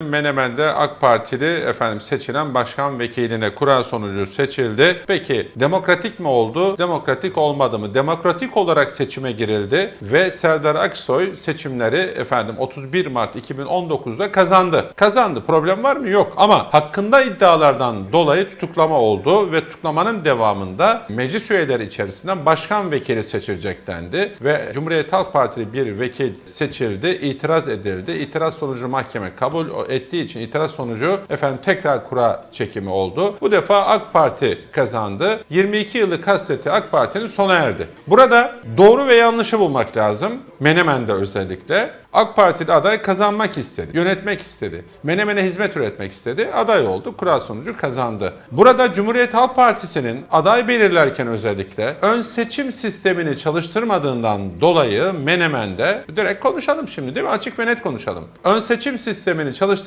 Menemen'de AK Partili efendim seçilen başkan vekiline kura sonucu seçildi. Peki demokratik mi oldu? Demokratik olmadı mı? Demokratik olarak seçime girildi ve Serdar Aksoy seçimleri efendim 31 Mart 2019'da kazandı. Kazandı. Problem var mı? Yok. Ama hakkında iddialardan dolayı tutuklama oldu ve tutuklamanın devamında meclis üyeleri içerisinden başkan vekili seçilecek dendi ve Cumhuriyet Halk Partili bir vekil seçildi. itiraz edildi. İtiraz sonucu mahkeme kabul ettiği için itiraz sonucu efendim tekrar kura çekimi oldu. Bu defa AK Parti kazandı. 22 yıllık hasreti AK Parti'nin sona erdi. Burada doğru ve yanlışı bulmak lazım. Menemen'de özellikle. AK Partili aday kazanmak istedi, yönetmek istedi, Menemen'e hizmet üretmek istedi, aday oldu, kura sonucu kazandı. Burada Cumhuriyet Halk Partisi'nin aday belirlerken özellikle ön seçim sistemini çalıştırmadığından dolayı Menemen'de, direkt konuşalım şimdi değil mi? Açık ve net konuşalım. Ön seçim sistemini çalıştırmadığından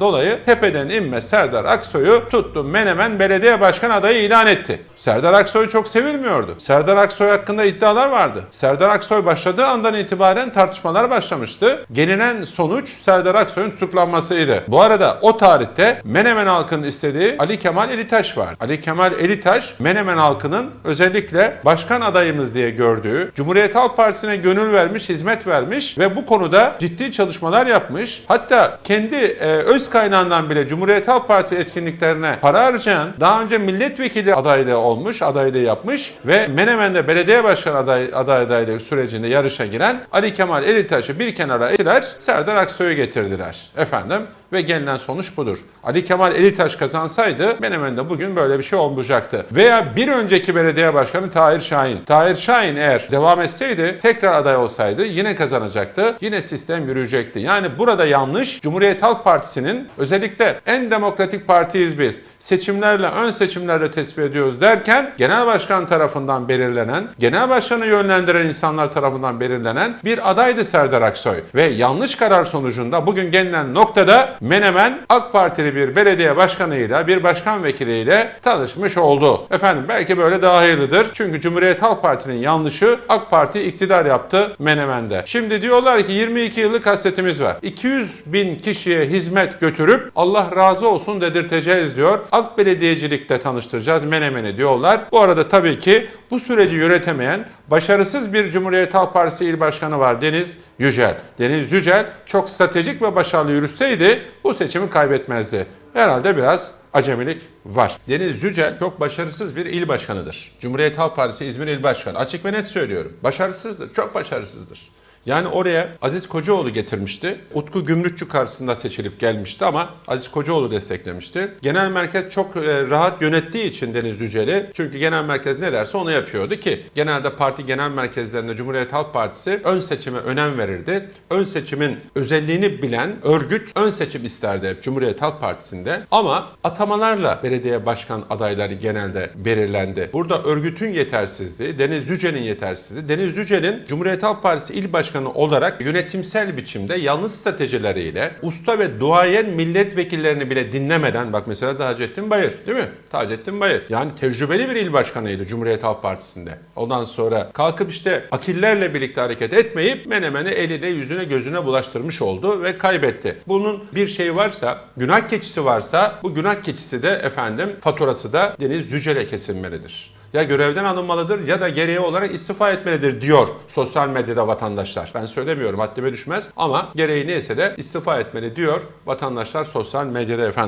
dolayı tepeden inme Serdar Aksoy'u tuttu Menemen Belediye Başkan adayı ilan etti. Serdar Aksoy çok sevilmiyordu. Serdar Aksoy hakkında iddialar vardı. Serdar Aksoy başladığı andan itibaren tartışmalar başlamıştı. Gelinen sonuç Serdar Aksoy'un tutuklanmasıydı. Bu arada o tarihte Menemen halkının istediği Ali Kemal Elitaş var. Ali Kemal Elitaş Menemen halkının özellikle başkan adayımız diye gördüğü, Cumhuriyet Halk Partisi'ne gönül vermiş, hizmet vermiş ve bu konuda ciddi çalışmalar yapmış. Hatta kendi e, öz kaynağından bile Cumhuriyet Halk Partisi etkinliklerine para harcayan, daha önce milletvekili adaylığı olmuş, adaylığı yapmış ve Menemen'de belediye başkanı aday, aday adaylığı sürecinde yarışa giren Ali Kemal Elitaş'ı bir kenara ettiler, Serdar Aksoy'u getirdiler. Efendim ve gelinen sonuç budur. Ali Kemal Elitaş kazansaydı Menemen'de bugün böyle bir şey olmayacaktı. Veya bir önceki belediye başkanı Tahir Şahin. Tahir Şahin eğer devam etseydi tekrar aday olsaydı yine kazanacaktı. Yine sistem yürüyecekti. Yani burada yanlış Cumhuriyet Halk Partisi'nin özellikle en demokratik partiyiz biz. Seçimlerle ön seçimlerle tespit ediyoruz derken genel başkan tarafından belirlenen, genel başkanı yönlendiren insanlar tarafından belirlenen bir adaydı Serdar Aksoy. Ve yanlış karar sonucunda bugün gelinen noktada Menemen AK Partili bir belediye başkanıyla, bir başkan vekiliyle tanışmış oldu. Efendim belki böyle daha hayırlıdır. Çünkü Cumhuriyet Halk Parti'nin yanlışı AK Parti iktidar yaptı Menemen'de. Şimdi diyorlar ki 22 yıllık hasretimiz var. 200 bin kişiye hizmet götürüp Allah razı olsun dedirteceğiz diyor. AK Belediyecilikle tanıştıracağız Menemen'i diyorlar. Bu arada tabii ki bu süreci yönetemeyen başarısız bir Cumhuriyet Halk Partisi il başkanı var Deniz Yücel. Deniz Yücel çok stratejik ve başarılı yürütseydi bu seçimi kaybetmezdi. Herhalde biraz acemilik var. Deniz Yücel çok başarısız bir il başkanıdır. Cumhuriyet Halk Partisi İzmir İl Başkanı. Açık ve net söylüyorum. Başarısızdır, çok başarısızdır. Yani oraya Aziz Kocaoğlu getirmişti. Utku Gümrükçü karşısında seçilip gelmişti ama Aziz Kocaoğlu desteklemişti. Genel merkez çok e, rahat yönettiği için Deniz Yücel'i çünkü genel merkez ne derse onu yapıyordu ki genelde parti genel merkezlerinde Cumhuriyet Halk Partisi ön seçime önem verirdi. Ön seçimin özelliğini bilen örgüt ön seçim isterdi Cumhuriyet Halk Partisi'nde ama atamalarla belediye başkan adayları genelde belirlendi. Burada örgütün yetersizliği, Deniz Yücel'in yetersizliği, Deniz Yücel'in Cumhuriyet Halk Partisi il başkanı olarak yönetimsel biçimde yanlış stratejileriyle usta ve duayen milletvekillerini bile dinlemeden bak mesela Taceddin Bayır değil mi? Taceddin Bayır. Yani tecrübeli bir il başkanıydı Cumhuriyet Halk Partisi'nde. Ondan sonra kalkıp işte akillerle birlikte hareket etmeyip Menemen'i eline yüzüne gözüne bulaştırmış oldu ve kaybetti. Bunun bir şey varsa, günah keçisi varsa bu günah keçisi de efendim faturası da Deniz Yücel'e kesilmelidir ya görevden alınmalıdır ya da gereği olarak istifa etmelidir diyor sosyal medyada vatandaşlar. Ben söylemiyorum haddime düşmez ama gereği neyse de istifa etmeli diyor vatandaşlar sosyal medyada efendim.